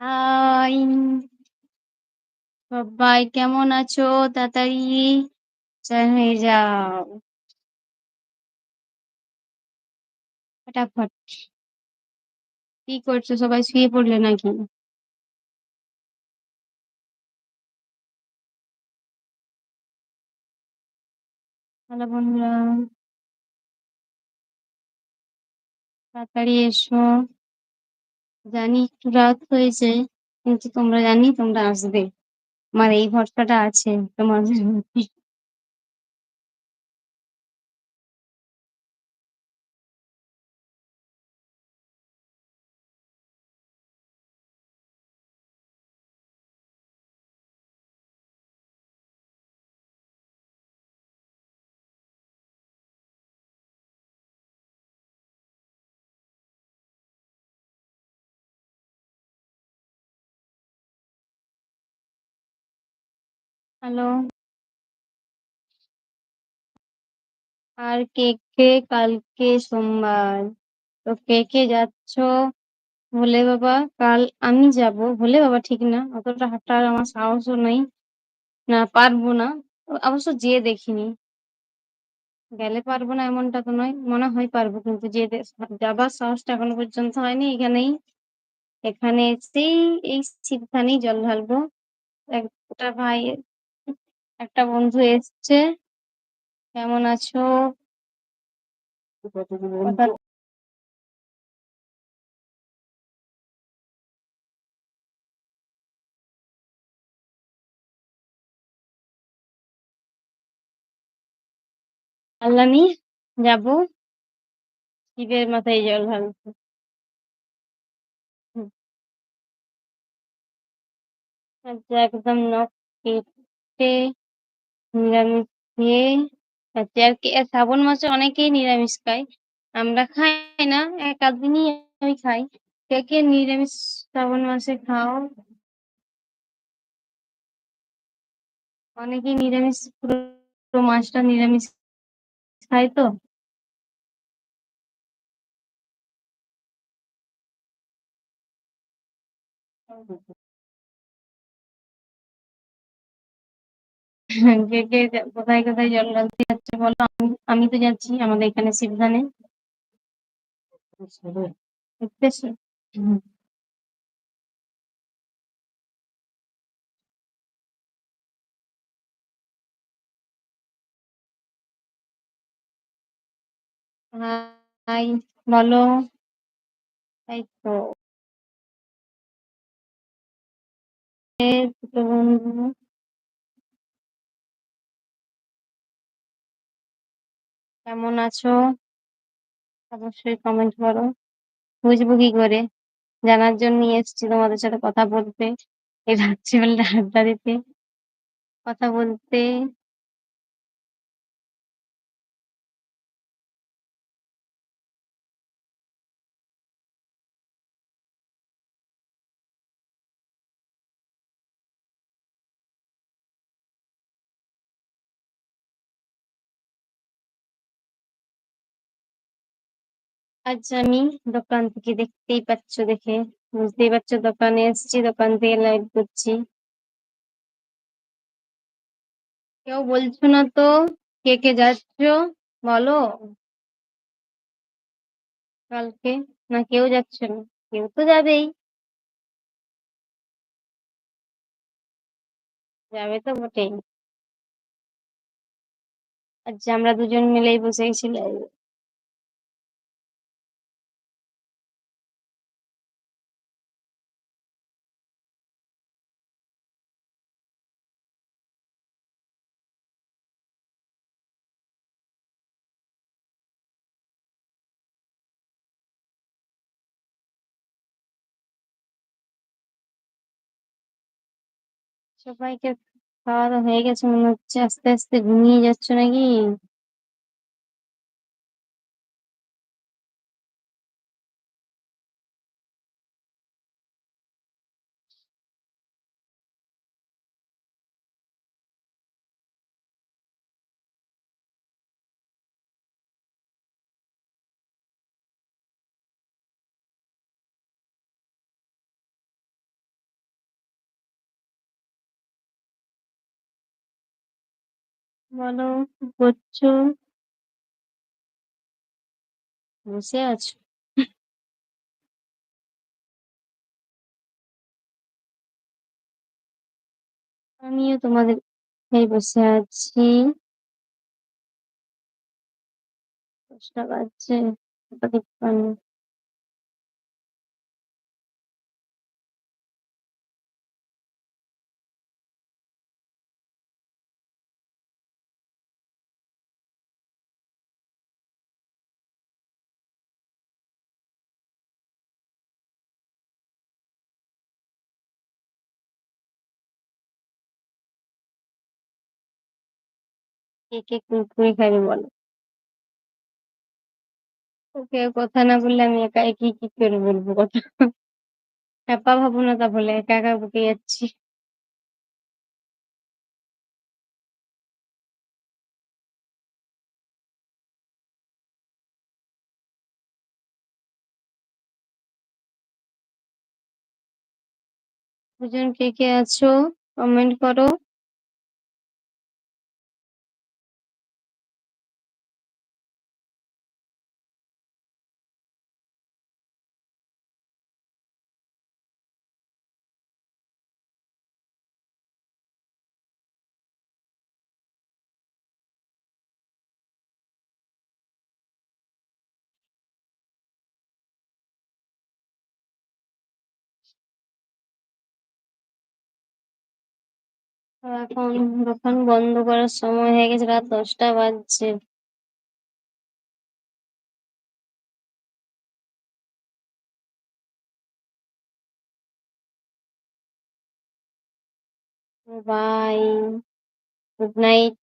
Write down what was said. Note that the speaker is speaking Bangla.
হাই! সবাই কেমন আছো? তাড়াতাড়ি যাও। ফটাফট। কি করছ? সবাই শুয়ে পড়লে নাকি? হ্যালো বন্ধুরা। তাড়াতাড়ি এসো। জানি একটু রাত হয়েছে কিন্তু তোমরা জানি তোমরা আসবে। আমার এই ভরসাটা আছে তোমাদের হ্যালো। আর কে, কে কালকে সোমবার। তো কে, কে যাচ্ছ ভোলে বাবা? কাল আমি যাব। ভোলে বাবা ঠিক না। অতটা হাঁটার আমার সাহসও নেই। না পারব না। অবশ্য যেয়ে দেখিনি। গেলে পারব না এমনটা তো নয়। মনে হয় পারব কিন্তু যে যাবার সাহসটা এখনও পর্যন্ত হয়নি। এখানেই এখানে এসেই এই সিটখানেই জল ঢালবো। একটা ভাই একটা বন্ধু এসছে। কেমন আছো? আল্লানি যাব। শিবের মাথায় জল। আচ্ছা একদম নখ কেটে নিরামিষ খেয়ে আর কি শ্রাবণ মাসে অনেকেই নিরামিষ খায়। আমরা খাই না। এক আধ দিনই আমি খাই। কে, কে নিরামিষ শ্রাবণ মাসে খাও? অনেকেই নিরামিষ পুরো মাসটা নিরামিষ খায় তো। কে, কে কোথায়, কোথায় জল ঢালতে যাচ্ছে বলো? আমি তো যাচ্ছি আমাদের এখানে শিবধানে। বলো। এই তো। ছোট বন্ধু। কেমন আছো? অবশ্যই কমেন্ট করো। বুঝব কি করে? জানার জন্য এসছি তোমাদের সাথে কথা বলতে। এই রাত্রিবেলা আড্ডা দিতে। কথা বলতে। আজ আমি দোকান থেকে দেখতেই পাচ্ছ দেখে বুঝতেই পারছ দোকানে এসেছি দোকান থেকে লাইভ করছি। কেউ বলছো না তো কে, কে যাচ্ছ বলো। কালকে না কেউ যাচ্ছে না। কেউ তো যাবেই। যাবে তো বটেই। আচ্ছা আমরা দুজন মিলেই বসে গেছি। সবাইকে খাওয়া হয়ে গেছে মনে হচ্ছে আস্তে আস্তে ঘুমিয়ে যাচ্ছ নাকি? বলো কি করছ? বসে আছো? আমিও তোমাদের এই বসে আছি। ১০টা বাজছে কে, কে কুরকুরে খাবে বলো? ওকে কথা না বললে আমি একা একি কি করে বলব কথা? একা ভাবো না তাহলে একা, একা বুকে যাচ্ছি। দুজন কে, কে আছো কমেন্ট করো। এখন দোকান বন্ধ করার সময় হয়ে গেছে রাত ১০টা বাজছে। বাই। Good night.